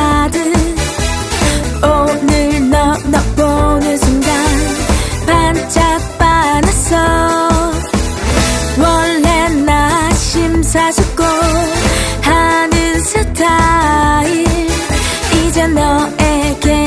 가득 오늘 너, 보는 순간 반짝 반했어. 원래 나 심사숙고 하는 스타일. 이제 너에게